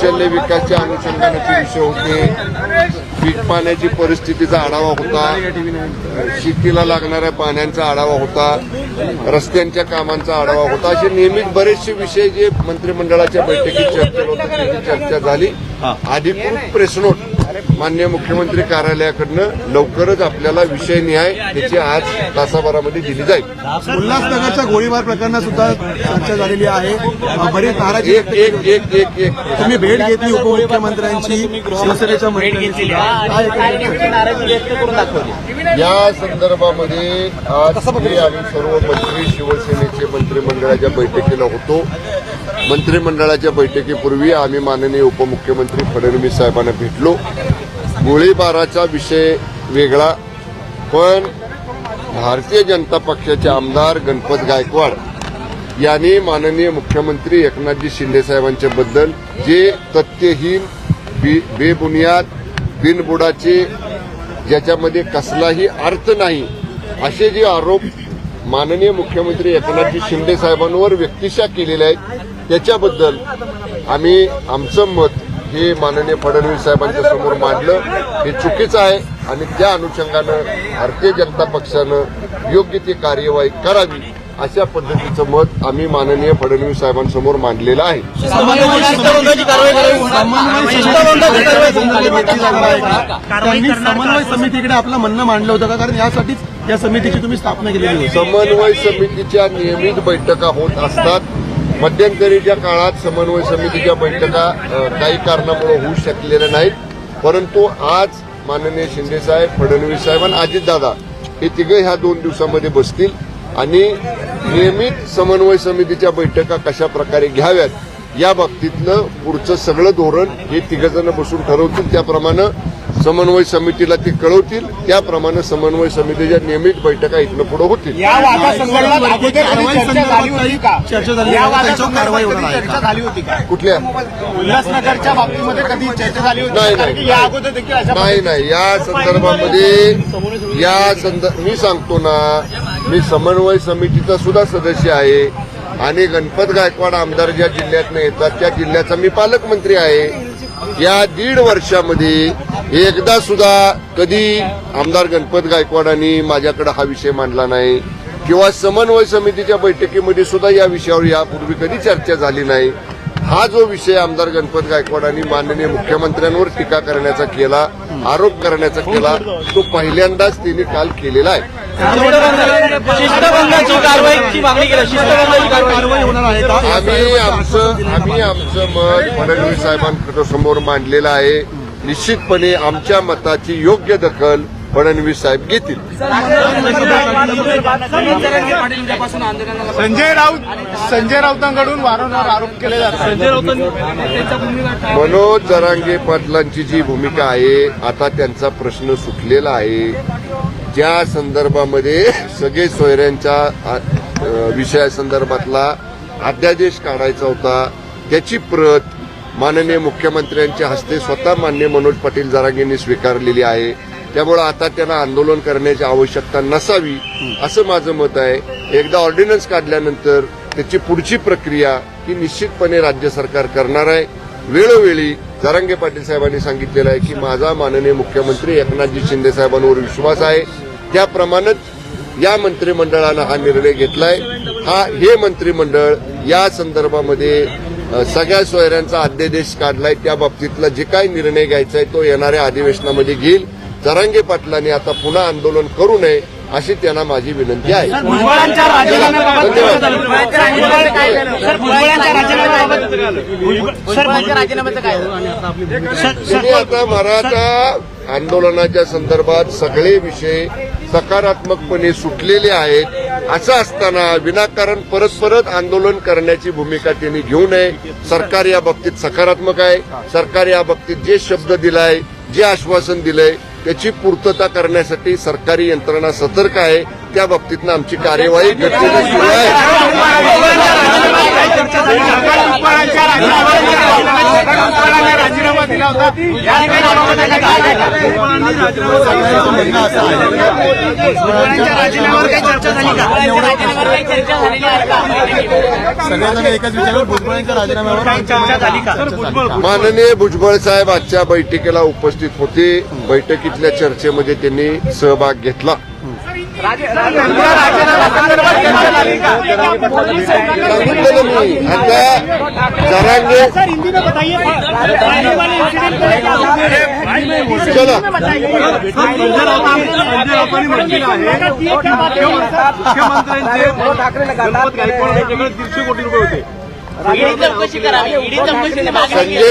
कौशल्य विकासच्या अनुषंगाने विषय होते. पीक पाण्याची परिस्थितीचा आढावा होता. शेतीला लागणाऱ्या पाण्याचा आढावा होता. रस्त्यांच्या कामांचा आढावा होता. असे नियमित बरेचसे विषय जे मंत्रिमंडळाच्या बैठकीत चर्चेला होते त्याची चर्चा झाली. अधिकृत प्रेसनोट मान्य मुख्यमंत्री कार्यालयाकडनं लवकरच आपल्याला विषय निहाय त्याची आज तासाभरामध्ये दिली जाईल. उल्हासनगरच्या गोळीबार प्रकरणात सुद्धा चर्चा झालेली आहे. बरीच नाराजी एक एक एक एक एक. तुम्ही भेट घेतली उपमुख्यमंत्र्यांची शिवसेनेच्या काय एकंदरीत? या संदर्भामध्ये आज आम्ही सर्व मंत्री शिवसेनेचे मंत्रिमंडळाच्या बैठकीला होतो. मंत्रिमंडळाच्या बैठकीपूर्वी आम्ही माननीय उपमुख्यमंत्री फडणवीस साहेबांना भेटलो. गोळीबाराचा विषय वेगळा पण भारतीय जनता पक्षाचे आमदार गणपत गायकवाड यांनी माननीय मुख्यमंत्री एकनाथजी शिंदे साहेबांच्या बद्दल जे तथ्यहीन बे- बेबुनियाद बिनबुडाचे ज्याच्यामध्ये कसलाही अर्थ नाही असे जे आरोप माननीय मुख्यमंत्री एकनाथजी शिंदे साहेबांवर व्यक्तिशा केलेल्या आहेत. त्याच्याबद्दल आम्ही आमचं मत हे माननीय फडणवीस साहेबांच्या समोर मांडलं. हे चुकीचं आहे आणि त्या अनुषंगानं भारतीय जनता पक्षानं योग्य ती कार्यवाही करावी. अशा पद्धतीचं मत आम्ही माननीय फडणवीस साहेबांसमोर मांडलेलं आहे. समन्वय समितीकडे आपलं म्हणणं मांडलं होतं का? कारण यासाठीच या समितीची तुम्ही स्थापना केलेली होती. समन्वय समितीच्या नियमित बैठका होत असतात. मध्यंतरीच्या काळात समन्वय समितीच्या बैठका काही कारणामुळे होऊ शकलेल्या नाहीत. परंतु आज माननीय शिंदेसाहेब फडणवीस साहेब आणि अजितदादा हे तिघे ह्या दोन दिवसामध्ये बसतील. आणि नियमित समन्वय समितीच्या बैठका कशा प्रकारे घ्याव्यात या बाबतीतलं पुढचं सगळं धोरण हे तिघजण बसून ठरवतील. त्याप्रमाणे समन्वय समितीला ते कळवतील. त्याप्रमाणे समन्वय समितीच्या नियमित बैठका इथनं पुढे होतील. कुठल्या? उल्हासनगरच्या बाबतीमध्ये कधी चर्चा झाली होती? नाही नाही. या संदर्भामध्ये या संदर्भ मी सांगतो ना मी समन्वय समितीचा सुद्धा सदस्य आहे आणि गणपत गायकवाड आमदार ज्या जिल्ह्यातनं येतात त्या जिल्ह्याचा मी पालकमंत्री आहे. या दीड वर्षामध्ये एकदा सुद्धा कधी आमदार गणपत गायकवाडांनी माझ्याकडे हा विषय मांडला नाही किंवा समन्वय समितीच्या बैठकीमध्ये सुद्धा या विषयावर यापूर्वी कधी चर्चा झाली नाही हा जो विषय आमदार गणपत गायकवाडांनी माननीय मुख्यमंत्र्यांवर टीका करण्याचा केला आरोप करण्याचा केला तो पहिल्यांदाच त्यांनी काल केलेला आहे. आम्ही आमचं आम्ही आमचं मत फडणवीस साहेबांकडे समोर मांडलेलं आहे. निश्चितपणे आमच्या मताची योग्य दखल फडणवीस साहेब घेतील. संजय राऊत संजय राऊतांकडून वारंवार आरोप केले जातात. संजय मनोज जरांगे पाटलांची जी भूमिका आहे आता त्यांचा प्रश्न सुटलेला आहे. ज्या संदर्भामध्ये सगळे सोयऱ्यांच्या विषयासंदर्भातला अध्यादेश काढायचा होता त्याची प्रत माननीय मुख्यमंत्र्यांच्या हस्ते स्वतः मान्य मनोज पाटील जरांगेंनी स्वीकारलेली आहे. त्यामुळे आता त्यांना आंदोलन करण्याची आवश्यकता नसावी असं माझं मत आहे. एकदा ऑर्डिनन्स काढल्यानंतर त्याची पुढची प्रक्रिया ही निश्चितपणे राज्य सरकार करणार आहे. वेळोवेळी जरांगे पाटील साहेबांनी सांगितलेलं आहे की माझा माननीय मुख्यमंत्री एकनाथजी शिंदे साहेबांवर विश्वास आहे. त्याप्रमाणेच या मंत्रिमंडळानं हा निर्णय घेतलाय. हा हे मंत्रिमंडळ या संदर्भामध्ये सगळ्या सोयऱ्यांचा अध्यादेश काढलाय. त्या बाबतीतला जे काही निर्णय घ्यायचा आहे तो येणाऱ्या अधिवेशनामध्ये घेईल. जरांगे पाटलांनी आता पुन्हा आंदोलन करू नये अशी त्यांना माझी विनंती आहे. त्यांनी आता मराठा आंदोलनाच्या संदर्भात सगळे विषय सकारात्मकपणे सुटलेले आहेत. असं असताना विनाकारण परत परत आंदोलन करण्याची भूमिका त्यांनी घेऊ नये. सरकार या बाबतीत सकारात्मक आहे. सरकार या बाबतीत जे शब्द दिलाय जे आश्वासन दिलंय त्याची पूर्तता करण्यासाठी सरकारी यंत्रणा सतर्क आहे. त्या बाबतीतनं आमची कार्यवाही गतीने सुरू आहे भुजबळांच्या राजीनाम्याबाबत राजीनामा दिला होता. या ठिकाणी आरोप झाला का? सगळ्यांचं म्हणणं असं आहे भुजबळांच्या राजीनाम्यावर काही चर्चा झाली का? सगळ्यांना एकच विचारलं भुजबळांच्या राजीनाम्यावर काही चर्चा झाली का? चर्चा झाली. का? माननीय भुजबळ साहेब आजच्या बैठकीला उपस्थित होते. बैठकीतल्या चर्चेमध्ये त्यांनी सहभाग घेतला. जरांगे चला मुख्यमंत्र्यांचे दीडशे कोटी रुपये होते संजय